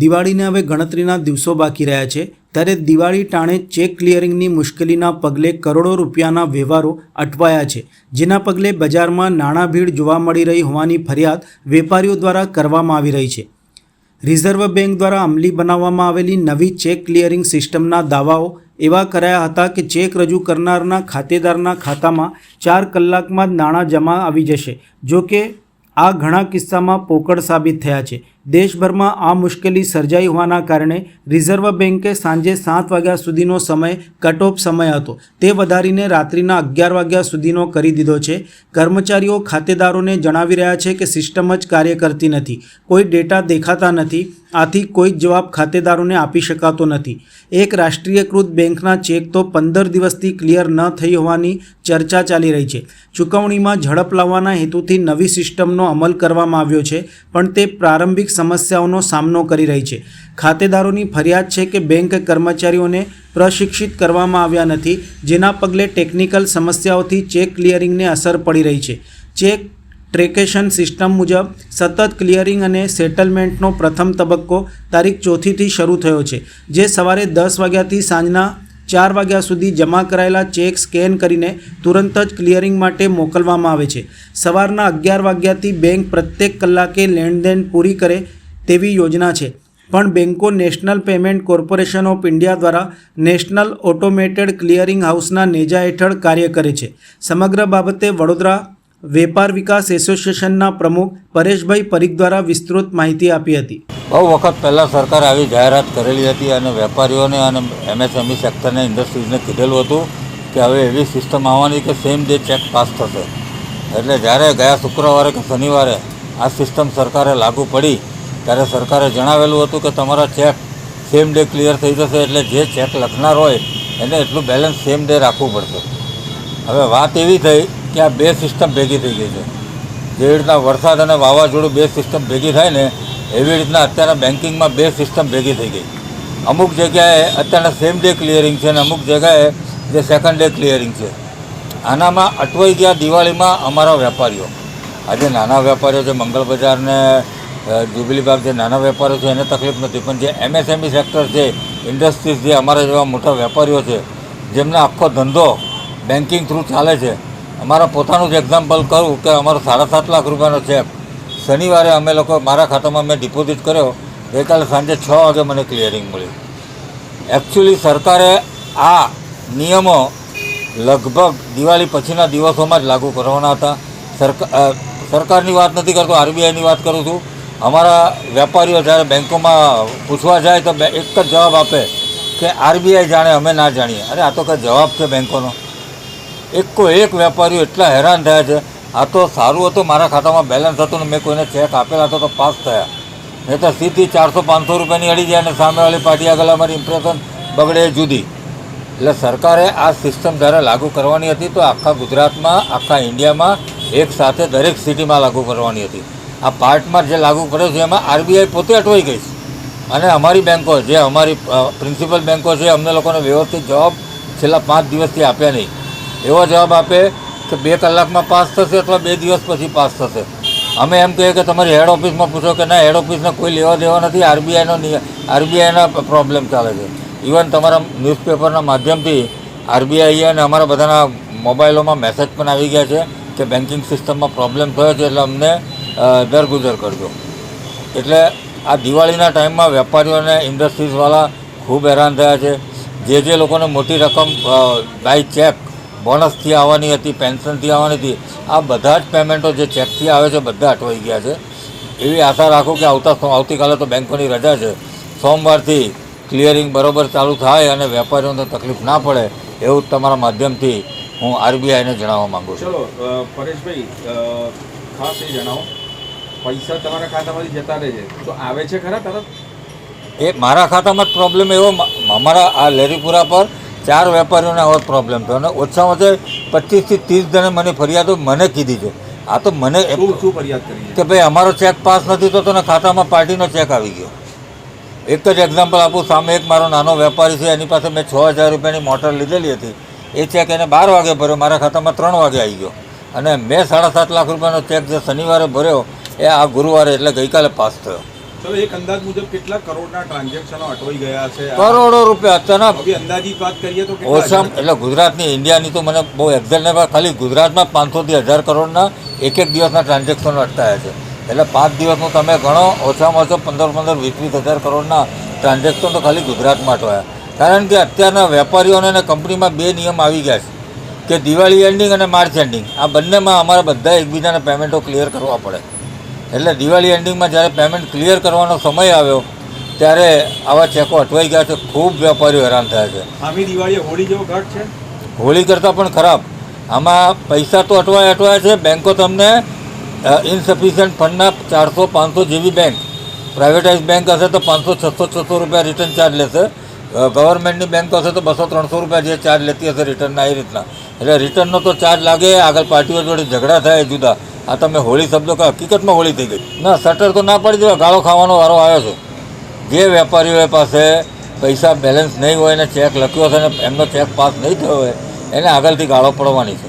દિવાળીને હવે ગણતરીના દિવસો બાકી રહ્યા છે. ત્યારે દિવાળી ટાણે ચેક ક્લિયરિંગની મુશ્કેલીના પગલે કરોડો રૂપિયાના વ્યવહારો અટવાયા છે. જેના પગલે બજારમાં નાણાં ભીડ જોવા મળી રહી હોવાની ફરિયાદ વેપારીઓ દ્વારા કરવામાં આવી રહી છે. રિઝર્વ બેંક દ્વારા અમલી બનાવવામાં આવેલી નવી ચેક ક્લિયરિંગ સિસ્ટમના દાવાઓ એવા કરાયા હતા કે ચેક રજૂ કરનારના ખાતેદારના ખાતામાં ચાર કલાકમાં જ નાણાં જમા આવી જશે. જો કે આ ઘણા કિસ્સામાં પોકળ સાબિત થયા છે. દેશભરમાં આ મુશ્કેલી સર્જાઈ હોવાના કારણે રિઝર્વ બેન્કે સાંજે સાત વાગ્યા સુધીનો સમય કટ સમય હતો. તે વધારીને રાત્રિના અગિયાર વાગ્યા સુધીનો કરી દીધો છે. કર્મચારીઓ ખાતેદારોને જણાવી રહ્યા છે કે સિસ્ટમ જ કાર્ય કરતી નથી. કોઈ ડેટા દેખાતા નથી. આથી કોઈ જ જવાબ ખાતેદારોને આપી શકાતો નથી. એક રાષ્ટ્રીયકૃત બેંકના ચેક તો પંદર દિવસથી ક્લિયર ન થઈ હોવાની ચર્ચા ચાલી રહી છે. ચૂકવણીમાં ઝડપ લાવવાના હેતુથી નવી સિસ્ટમનો અમલ કરવામાં આવ્યો છે, પણ તે પ્રારંભિક સમસ્યાઓનો સામનો કરી રહી છે. ખાતેદારોની ફરિયાદ છે કે બેંક કર્મચારીઓને પ્રશિક્ષિત કરવામાં આવ્યા નથી, જેના પગલે ટેકનિકલ સમસ્યાઓથી ચેક ક્લિયરિંગને અસર પડી રહી છે. ચેક ટ્રેકેશન સિસ્ટમ મુજબ સતત ક્લિયરિંગ અને સેટલમેન્ટનો પ્રથમ તબક્કો તારીખ ચોથીથી શરૂ થયો છે, જે સવારે દસ વાગ્યાથી સાંજના ચાર વાગ્યા સુધી જમા કરાયેલા ચેક સ્કેન કરીને તુરંત જ ક્લિયરિંગ માટે મોકલવામાં આવે છે. સવારના અગિયાર વાગ્યાથી બેંક પ્રત્યેક કલાકે લેણદેણ પૂરી કરે તેવી યોજના છે. પણ બેંકો national payment corporation of India દ્વારા નેશનલ ઓટોમેટેડ ક્લિયરિંગ હાઉસના નેજા હેઠળ કાર્ય કરે છે. સમગ્ર બાબતે વડોદરા વેપાર વિકાસ એસોસિએશનના પ્રમુખ પરેશભાઈ પરીખ દ્વારા વિસ્તૃત માહિતી આપી હતી. બહુ વખત પહેલાં સરકાર આવી જાહેરાત કરેલી હતી અને વેપારીઓને અને એમએસએમઈ સેક્ટરને, ઇન્ડસ્ટ્રીઝને કીધેલું હતું કે હવે એવી સિસ્ટમ આવવાની કે સેમ ડે ચેક પાસ થશે. એટલે જ્યારે ગયા શુક્રવારે કે શનિવારે આ સિસ્ટમ સરકારે લાગુ પડી, ત્યારે સરકારે જણાવેલું હતું કે તમારા ચેક સેમ ડે ક્લિયર થઈ જશે, એટલે જે ચેક લખનાર હોય એને એટલું બેલેન્સ સેમ ડે રાખવું પડશે. હવે વાત એવી થઈ કે આ બે સિસ્ટમ ભેગી થઈ ગઈ છે. જેવી રીતના વરસાદ અને વાવાઝોડું બે સિસ્ટમ ભેગી થાય ને, એવી રીતના અત્યારે બેન્કિંગમાં બે સિસ્ટમ ભેગી થઈ ગઈ. અમુક જગ્યાએ અત્યારે સેમ ડે ક્લિયરિંગ છે અને અમુક જગ્યાએ જે સેકન્ડ ડે ક્લિયરિંગ છે. આનામાં અટવાઈ ગયા દિવાળીમાં અમારા વેપારીઓ. આજે નાના વેપારીઓ છે મંગળ બજારને જુબલી બાગ જે નાના વેપારીઓ છે, એને તકલીફ નથી. પણ જે એમએસએમઈ સેક્ટર છે ઇન્ડસ્ટ્રીઝ જે અમારા જેવા મોટા વેપારીઓ છે, જેમનો આખો ધંધો બેન્કિંગ થ્રુ ચાલે છે અમારા પોતાનું જ એક્ઝામ્પલ કહું કે અમારો સાડા સાત લાખ રૂપિયાનો ચેક શનિવારે અમે લોકો, મારા ખાતામાં મેં ડિપોઝિટ કર્યો. ગઈકાલે સાંજે છ વાગે મને ક્લિયરિંગ મળ્યું. એકચ્યુઅલી સરકારે આ નિયમો લગભગ દિવાળી પછીના દિવસોમાં જ લાગુ કરવાના હતા. સરકાર સરકારની વાત નથી કરતો, આરબીઆઈની વાત કરું છું. અમારા વેપારીઓ જ્યારે બેંકોમાં પૂછવા જાય તો એક જ જવાબ આપે કે આરબીઆઈ જાણે, અમે ના જાણીએ. અરે, આ તો કંઈ જવાબ છે બેંકોનો. એકો એક વેપારીઓ એટલા હેરાન થયા છે. આ તો સારું હતું, મારા ખાતામાં બેલેન્સ હતું ને મેં કોઈને ચેક આપેલા હતો તો પાસ થયા. નહીં તો સીધી ચારસો પાંચસો રૂપિયાની અડી જાય અને સામેવાળી પાર્ટી આગળ અમારી ઇમ્પ્રેશન બગડે જુદી. એટલે સરકારે આ સિસ્ટમ જ્યારે લાગુ કરવાની હતી તો આખા ગુજરાતમાં, આખા ઇન્ડિયામાં એક સાથે દરેક સિટીમાં લાગુ કરવાની હતી. આ પાર્ટમાં જે લાગુ કર્યો છે એમાં આરબીઆઈ પોતે અટવાઈ ગઈ છે. અને અમારી બેંકો, જે અમારી પ્રિન્સિપલ બેંકો છે, અમને લોકોને વ્યવસ્થિત જવાબ છેલ્લા પાંચ દિવસથી આપ્યા નહીં. એવો જવાબ આપે કે બે કલાકમાં પાસ થશે અથવા બે દિવસ પછી પાસ થશે. અમે એમ કહીએ કે તમારી હેડ ઓફિસમાં પૂછો કે ના હેડ ઓફિસને કોઈ લેવા દેવા નથી આરબીઆઈનો આરબીઆઈના પ્રોબ્લેમ ચાલે છે. ઇવન તમારા ન્યૂઝપેપરના માધ્યમથી આરબીઆઈ અને અમારા બધાના મોબાઈલોમાં મેસેજ પણ આવી ગયા છે કે બેન્કિંગ સિસ્ટમમાં પ્રોબ્લેમ થયો છે એટલે અમને દરગુજર કરજો. એટલે આ દિવાળીના ટાઈમમાં વેપારીઓ અને ઇન્ડસ્ટ્રીઝવાળા ખૂબ હેરાન થયા છે. જે જે લોકોને મોટી રકમ બાય ચેક બોનસથી આવવાની હતી પેન્શનથી આવવાની હતી. આ બધા જ પેમેન્ટો જે ચેકથી આવે છે બધા અટવાઈ ગયા છે. એવી આશા રાખું કે આવતા આવતીકાલે તો બેંકોની રજા છે. સોમવારથી ક્લિયરિંગ બરોબર ચાલુ થાય અને વેપારીઓને તકલીફ ના પડે એવું તમારા માધ્યમથી હું આરબીઆઈને જણાવવા માગું છું. ચલો પરેશભાઈ ખાસ એ જણાવો. પૈસા તમારા ખાતામાંથી જતા રહે છે. તો આવે છે ખરા તરત? એ મારા ખાતામાં જ પ્રોબ્લેમ એવો અમારા આ લેરીપુરા પર ચાર વેપારીઓને આવો પ્રોબ્લેમ થયો અને ઓછામાં ઓછા પચીસથી ત્રીસ જણે મને ફરિયાદો મને કીધી છે. આ તો મને એવું શું ફરિયાદ કરી કે ભાઈ અમારો ચેક પાસ નથી થતો તને ખાતામાં પાર્ટીનો ચેક આવી ગયો. એક જ એક્ઝામ્પલ આપું સામે એક મારો નાનો વેપારી છે એની પાસે મેં છ હજાર રૂપિયાની મોટર લીધેલી હતી. એ ચેક એને બાર વાગે ભર્યો મારા ખાતામાં ત્રણ વાગે આવી ગયો. અને મેં સાડા સાત લાખ રૂપિયાનો ચેક જે શનિવારે ભર્યો એ આ ગુરુવારે એટલે ગઈકાલે પાસ થયો. ચલો એક અંદાજ મુજબ કેટલા કરોડના ટ્રાન્ઝેક્શનો અટવાઈ ગયા છે? કરોડો રૂપિયા અત્યારના હવે અંદાજિત વાત કરીએ તો કેટલા ઓછા એટલે ગુજરાતની ઇન્ડિયાની તો મને બહુ એક્ઝેક્ટ ખાલી ગુજરાતમાં પાંચસોથી હજાર કરોડના એક એક દિવસના ટ્રાન્ઝેક્શનો અટકાયા છે. એટલે પાંચ દિવસનું તમે ગણો ઓછામાં ઓછો પંદર પંદર વીસ વીસ હજાર કરોડના ટ્રાન્ઝેક્શન તો ખાલી ગુજરાતમાં અટવાયા. કારણ કે અત્યારના વેપારીઓને અને કંપનીમાં બે નિયમ આવી ગયા છે કે દિવાળી એન્ડિંગ અને માર્ચ એન્ડિંગ આ બંનેમાં અમારા બધા એકબીજાને પેમેન્ટો ક્લિયર કરવા પડે. એટલે દિવાળી એન્ડિંગમાં જ્યારે પેમેન્ટ ક્લિયર કરવાનો સમય આવ્યો ત્યારે આવા ચેકો અટવાઈ ગયા છે ખૂબ વેપારીઓ હેરાન થયા છે. આમી દિવાળીએ હોળી જેવો ઘટ છે? હોળી કરતાં પણ ખરાબ. આમાં પૈસા તો અટવાય અટવાય છે બેંકો તમને ઇનસફિશિયન્ટ ફંડના ચારસો પાંચસો જેવી બેંક પ્રાઇવેટાઇઝ બેંક હશે તો પાંચસો છસો છસો રૂપિયા રિટર્ન ચાર્જ લેશે. ગવર્મેન્ટની બેંક હશે તો બસો ત્રણસો રૂપિયા જે ચાર્જ લેતી હશે રિટર્નના એ રીતના. એટલે રિટર્નનો તો ચાર્જ લાગે આગળ પાર્ટીઓ જોડે ઝઘડા થાય જુદા. આ તમે હોળી શબ્દો કહો, હકીકતમાં હોળી થઈ ગઈ. ના શટર તો ના પડી દેવા ગાળો ખાવાનો વારો આવ્યો છે. જે વેપારીઓ પાસે પૈસા બેલેન્સ નહીં હોય અને ચેક લખ્યો છે અને એમનો ચેક પાસ નહીં થયો હોય, એને આગળથી ગાળો પડવાની છે.